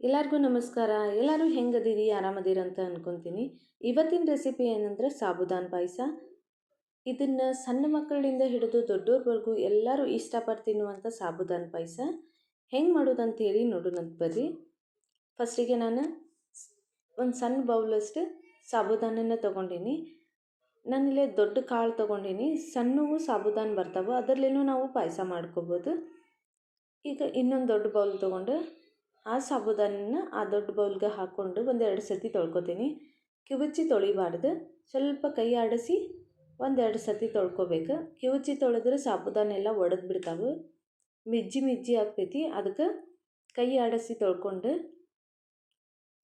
ಎಲ್ಲರಿಗೂ ನಮಸ್ಕಾರ. ಎಲ್ಲರೂ ಹೆಂಗದಿರಿ? ಆರಾಮದಿರಿ ಅಂತ ಅಂದ್ಕೊತೀನಿ ಇವತ್ತಿನ ರೆಸಿಪಿ ಏನಂದ್ರೆ ಸಾಬುದಾನ್ ಪಾಯಸ. ಇದನ್ನು ಸಣ್ಣ ಮಕ್ಕಳಿಂದ ಹಿಡಿದು ದೊಡ್ಡವ್ರವರೆಗೂ ಎಲ್ಲರೂ ಇಷ್ಟಪಟ್ಟು ತಿನ್ನುವಂಥ ಸಾಬುದಾನ್ ಪಾಯಸ. ಹೆಂಗೆ ಮಾಡೋದಂತ ಹೇಳಿ ನೋಡೋಣಂತ ಬರ್ರಿ. ಫಸ್ಟಿಗೆ ನಾನು ಒಂದು ಸಣ್ಣ ಬೌಲಷ್ಟು ಸಾಬುದಾನನ ತೊಗೊಂಡೀನಿ. ನಾನಿಲ್ಲೇ ದೊಡ್ಡ ಕಾಳು ತೊಗೊಂಡೀನಿ. ಸಣ್ಣವು ಸಾಬುದಾನ್ ಬರ್ತಾವೆ. ಅದರಲ್ಲೇನೂ ನಾವು ಪಾಯಸ ಮಾಡ್ಕೋಬೋದು. ಈಗ ಇನ್ನೊಂದು ದೊಡ್ಡ ಬೌಲ್ ತೊಗೊಂಡು ಆ ಸಾಬುದಾನನ ಆ ದೊಡ್ಡ ಬೌಲ್ಗೆ ಹಾಕ್ಕೊಂಡು ಒಂದೆರಡು ಸತಿ ತೊಳ್ಕೊತೀನಿ. ಕಿವುಚಿ ತೊಳಿಬಾರ್ದು. ಸ್ವಲ್ಪ ಕೈ ಆಡಿಸಿ ಒಂದೆರಡು ಸತಿ ತೊಳ್ಕೊಬೇಕು. ಕಿವುಚಿ ತೊಳೆದ್ರೆ ಸಾಬುದಾನ ಎಲ್ಲ ಒಡೆದು ಬಿಡ್ತಾವೆ ಮಿಜ್ಜಿ ಮಿಜ್ಜಿ ಆಗ್ತೈತಿ. ಅದಕ್ಕೆ ಕೈ ಆಡಿಸಿ ತೊಳ್ಕೊಂಡು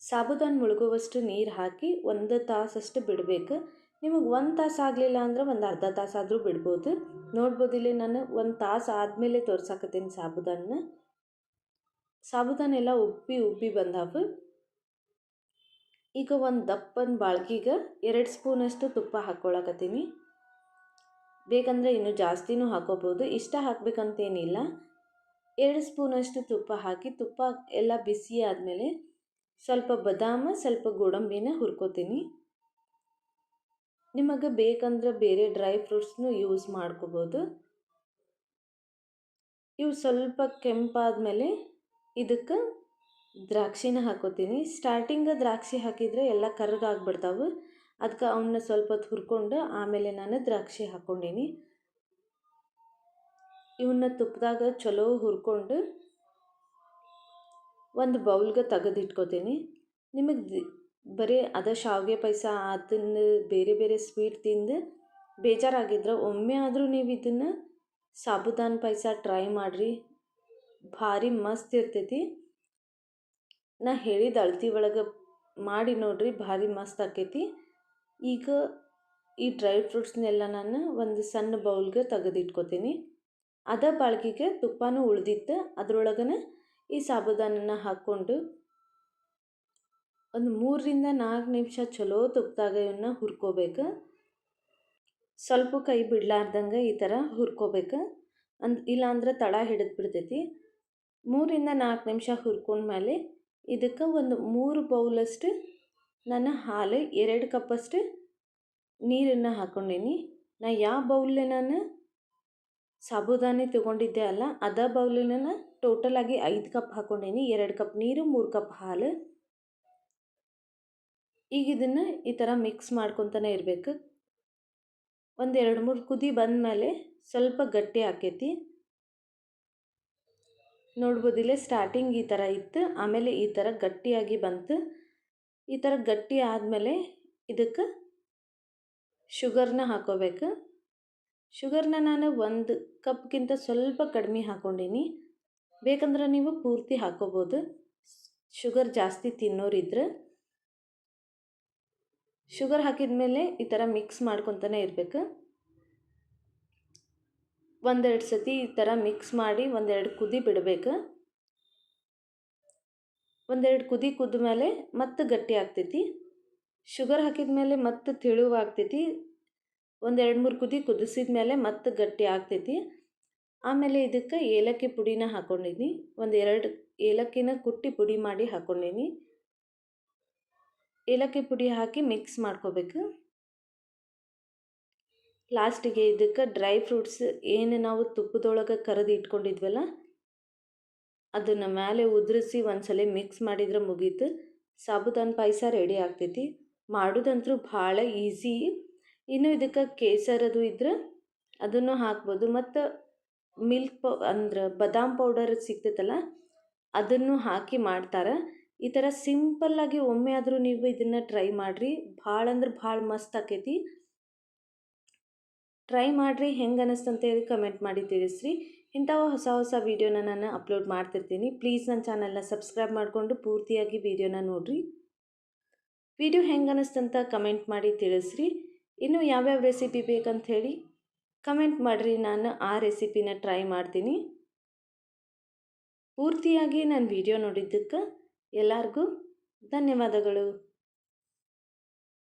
ಸಾಬುದಾನ ಮುಳುಗುವಷ್ಟು ನೀರು ಹಾಕಿ ಒಂದು ತಾಸಷ್ಟು ಬಿಡಬೇಕು. ನಿಮಗೆ ಒಂದು ತಾಸು ಆಗಲಿಲ್ಲ ಅಂದ್ರೆ ಒಂದು ಅರ್ಧ ತಾಸಾದರೂ ಬಿಡ್ಬೋದು. ನೋಡ್ಬೋದಿಲ್ಲ ನಾನು ಒಂದು ತಾಸು ಆದಮೇಲೆ ತೋರ್ಸಾಕತ್ತೀನಿ ಸಾಬುದಾನ ಸಾಬುದಾನ ಎಲ್ಲ ಉಬ್ಬಿ ಉಬ್ಬಿ ಬಂದಾವು. ಈಗ ಒಂದು ದಪ್ಪನ ಬಾಳ್ಗಿಗೆ ಎರಡು ಸ್ಪೂನಷ್ಟು ತುಪ್ಪ ಹಾಕ್ಕೊಳಕತ್ತೀನಿ ಬೇಕಂದರೆ ಇನ್ನೂ ಜಾಸ್ತಿನೂ ಹಾಕೋಬೋದು. ಇಷ್ಟ ಹಾಕಬೇಕಂತೇನಿಲ್ಲ. ಎರಡು ಸ್ಪೂನಷ್ಟು ತುಪ್ಪ ಹಾಕಿ ತುಪ್ಪ ಎಲ್ಲ ಬಿಸಿ ಆದಮೇಲೆ ಸ್ವಲ್ಪ ಬದಾಮ, ಸ್ವಲ್ಪ ಗೋಡಂಬಿನ ಹುರ್ಕೋತೀನಿ. ನಿಮಗೆ ಬೇಕಂದ್ರೆ ಬೇರೆ ಡ್ರೈ ಫ್ರೂಟ್ಸ್ನು ಯೂಸ್ ಮಾಡ್ಕೋಬೋದು. ಇವು ಸ್ವಲ್ಪ ಕೆಂಪಾದ್ಮೇಲೆ ಇದಕ್ಕೆ ದ್ರಾಕ್ಷಿನ ಹಾಕೋತೀನಿ. ಸ್ಟಾರ್ಟಿಂಗ್ ದ್ರಾಕ್ಷಿ ಹಾಕಿದರೆ ಎಲ್ಲ ಕರ್ಗಾಗ್ಬಿಡ್ತಾವೆ ಅದಕ್ಕೆ ಅವನ್ನ ಸ್ವಲ್ಪ ಹೊತ್ತು ಹುರ್ಕೊಂಡು ಆಮೇಲೆ ನಾನು ದ್ರಾಕ್ಷಿ ಹಾಕ್ಕೊಂಡೀನಿ ಇವನ್ನ ತುಪ್ಪದಾಗ ಚಲೋ ಹುರ್ಕೊಂಡು ಒಂದು ಬೌಲ್ಗೆ ತೆಗೆದಿಟ್ಕೋತೀನಿ. ನಿಮಗೆ ಬರೀ ಅದ ಶಾವಿಗೆ ಪಾಯಸ ಅದನ್ನು ಬೇರೆ ಬೇರೆ ಸ್ವೀಟ್ ತಿಂದು ಬೇಜಾರಾಗಿದ್ರೆ ಒಮ್ಮೆ ಆದರೂ ನೀವು ಇದನ್ನು ಸಾಬುದಾನ ಪಾಯಸ ಟ್ರೈ ಮಾಡಿರಿ. ಭಾರಿ ಮಸ್ತ್ ಇರ್ತೈತಿ. ನಾ ಹೇಳಿದ ಅಳತಿ ಒಳಗೆ ಮಾಡಿ ನೋಡ್ರಿ ಭಾರಿ ಮಸ್ತ್ ಆಕೈತಿ. ಈಗ ಈ ಡ್ರೈ ಫ್ರೂಟ್ಸ್ನೆಲ್ಲ ನಾನು ಒಂದು ಸಣ್ಣ ಬೌಲ್ಗೆ ತೆಗೆದಿಟ್ಕೋತೀನಿ. ಅದ ಬಾಳ್ಗಿಗೆ ತುಪ್ಪನೂ ಉಳ್ದಿತ್ತು. ಅದರೊಳಗನೆ ಈ ಸಾಬುದಾನನ ಹಾಕ್ಕೊಂಡು ಒಂದು ಮೂರರಿಂದ ನಾಲ್ಕು ನಿಮಿಷ ಚಲೋ ತುಪ್ಪದಾಗ ಇವನ್ನ ಹುರ್ಕೋಬೇಕು. ಸ್ವಲ್ಪ ಕೈ ಬಿಡ್ಲಾರ್ದಂಗೆ ಈ ಥರ ಹುರ್ಕೋಬೇಕು. ಅಂದ್ ಇಲ್ಲಾಂದ್ರೆ ತಳ ಹಿಡಿದು ಬಿಡ್ತೈತಿ. ಮೂರಿಂದ ನಾಲ್ಕು ನಿಮಿಷ ಹುರ್ಕೊಂಡ್ಮೇಲೆ ಇದಕ್ಕೆ ಒಂದು ಮೂರು ಬೌಲಷ್ಟು ನಾನು ಹಾಲು, ಎರಡು ಕಪ್ಪಷ್ಟು ನೀರನ್ನು ಹಾಕ್ಕೊಂಡೀನಿ. ನಾ ಯಾವ ಬೌಲ್ಲೆ ನಾನು ಸಾಬುದಾನಿ ತೊಗೊಂಡಿದ್ದೆ ಅಲ್ಲ, ಅದ ಬೌಲಿನ ಟೋಟಲಾಗಿ ಐದು ಕಪ್ ಹಾಕ್ಕೊಂಡೀನಿ. ಎರಡು ಕಪ್ ನೀರು, ಮೂರು ಕಪ್ ಹಾಲು. ಈಗ ಇದನ್ನು ಈ ಥರ ಮಿಕ್ಸ್ ಮಾಡ್ಕೊತಾನೆ ಇರಬೇಕು. ಒಂದು ಎರಡು ಮೂರು ಕುದಿ ಬಂದಮೇಲೆ ಸ್ವಲ್ಪ ಗಟ್ಟಿ ಆಕೈತಿ. ನೋಡ್ಬೋದಿಲ್ಲ ಸ್ಟಾರ್ಟಿಂಗ್ ಈ ಥರ ಇತ್ತು, ಆಮೇಲೆ ಈ ಥರ ಗಟ್ಟಿಯಾಗಿ ಬಂತು. ಈ ಥರ ಗಟ್ಟಿ ಆದಮೇಲೆ ಇದಕ್ಕೆ ಶುಗರ್ನ ಹಾಕೋಬೇಕು. ಶುಗರ್ನ ನಾನು ಒಂದು ಕಪ್ಗಿಂತ ಸ್ವಲ್ಪ ಕಡಿಮೆ ಹಾಕ್ಕೊಂಡೀನಿ ಬೇಕಂದ್ರೆ ನೀವು ಪೂರ್ತಿ ಹಾಕೋಬೋದು. ಶುಗರ್ ಜಾಸ್ತಿ ತಿನ್ನೋರಿದ್ರೆ. ಶುಗರ್ ಹಾಕಿದ ಮೇಲೆ ಈ ಥರ ಮಿಕ್ಸ್ ಮಾಡ್ಕೊತಾನೆ ಇರಬೇಕು. ಒಂದೆರಡು ಸತಿ ಈ ಥರ ಮಿಕ್ಸ್ ಮಾಡಿ ಒಂದೆರಡು ಕುದಿ ಬಿಡಬೇಕು. ಒಂದೆರಡು ಕುದಿ ಕುದ್ದ ಮೇಲೆ ಮತ್ತೆ ಗಟ್ಟಿ ಆಗ್ತೈತಿ. ಶುಗರ್ ಹಾಕಿದ ಮೇಲೆ ಮತ್ತೆ ತಿಳುವಾಗ್ತೈತಿ ಒಂದೆರಡು ಮೂರು ಕುದಿ ಕುದಿಸಿದ ಮೇಲೆ ಮತ್ತೆ ಗಟ್ಟಿ ಆಗ್ತೈತಿ. ಆಮೇಲೆ ಇದಕ್ಕೆ ಏಲಕ್ಕಿ ಪುಡಿನ ಹಾಕ್ಕೊಂಡಿನಿ ಒಂದು ಎರಡು ಏಲಕ್ಕಿನ ಕುಟ್ಟಿ ಪುಡಿ ಮಾಡಿ ಹಾಕ್ಕೊಂಡಿದ್ದೀನಿ ಏಲಕ್ಕಿ ಪುಡಿ ಹಾಕಿ ಮಿಕ್ಸ್ ಮಾಡ್ಕೋಬೇಕು. ಲಾಸ್ಟಿಗೆ ಇದಕ್ಕೆ ಡ್ರೈ ಫ್ರೂಟ್ಸ್ ಏನು ನಾವು ತುಪ್ಪದೊಳಗೆ ಕರೆದು ಇಟ್ಕೊಂಡಿದ್ವಲ್ಲ, ಅದನ್ನು ಮೇಲೆ ಉದುರಿಸಿ ಒಂದ್ಸಲ ಮಿಕ್ಸ್ ಮಾಡಿದ್ರೆ ಮುಗೀತು. ಸಾಬುದಾನ ಪಾಯಸ ರೆಡಿ ಆಗ್ತೈತಿ. ಮಾಡೋದಂತೂ ಭಾಳ ಈಸಿ ಇನ್ನು ಇದಕ್ಕೆ ಕೇಸರದು ಇದ್ರೆ ಅದನ್ನು ಹಾಕ್ಬೋದು. ಮತ್ತು ಮಿಲ್ಕ್ ಪೌ, ಅಂದ್ರೆ ಬದಾಮ್ ಪೌಡರ್ ಸಿಗ್ತೈತಲ್ಲ, ಅದನ್ನು ಹಾಕಿ ಮಾಡ್ತಾರೆ. ಈ ಥರ ಸಿಂಪಲ್ಲಾಗಿ ಒಮ್ಮೆ ಆದರೂ ನೀವು ಇದನ್ನು ಟ್ರೈ ಮಾಡಿರಿ. ಭಾಳ ಅಂದ್ರೆ ಭಾಳ ಮಸ್ತ್ ಆಕೈತಿ. ಟ್ರೈ ಮಾಡಿರಿ, ಹೆಂಗೆ ಅನ್ನಿಸ್ತಂತ ಹೇಳಿ ಕಮೆಂಟ್ ಮಾಡಿ ತಿಳಿಸ್ರಿ. ಇಂಥವು ಹೊಸ ಹೊಸ ವೀಡಿಯೋನ ನಾನು ಅಪ್ಲೋಡ್ ಮಾಡ್ತಿರ್ತೀನಿ. ಪ್ಲೀಸ್ ನನ್ನ ಚಾನಲ್ನ ಸಬ್ಸ್ಕ್ರೈಬ್ ಮಾಡಿಕೊಂಡು ಪೂರ್ತಿಯಾಗಿ ವೀಡಿಯೋನ ನೋಡಿರಿ. ವಿಡಿಯೋ ಹೆಂಗೆ ಅನ್ನಿಸ್ತಂತ ಕಮೆಂಟ್ ಮಾಡಿ ತಿಳಿಸ್ರಿ. ಇನ್ನು ಯಾವ್ಯಾವ ರೆಸಿಪಿ ಬೇಕಂತ ಹೇಳಿ ಕಮೆಂಟ್ ಮಾಡಿರಿ. ನಾನು ಆ ರೆಸಿಪಿನ ಟ್ರೈ ಮಾಡ್ತೀನಿ. ಪೂರ್ತಿಯಾಗಿ ನಾನು ವಿಡಿಯೋ ನೋಡಿದ್ದಕ್ಕೆ ಎಲ್ಲರಿಗೂ ಧನ್ಯವಾದಗಳು.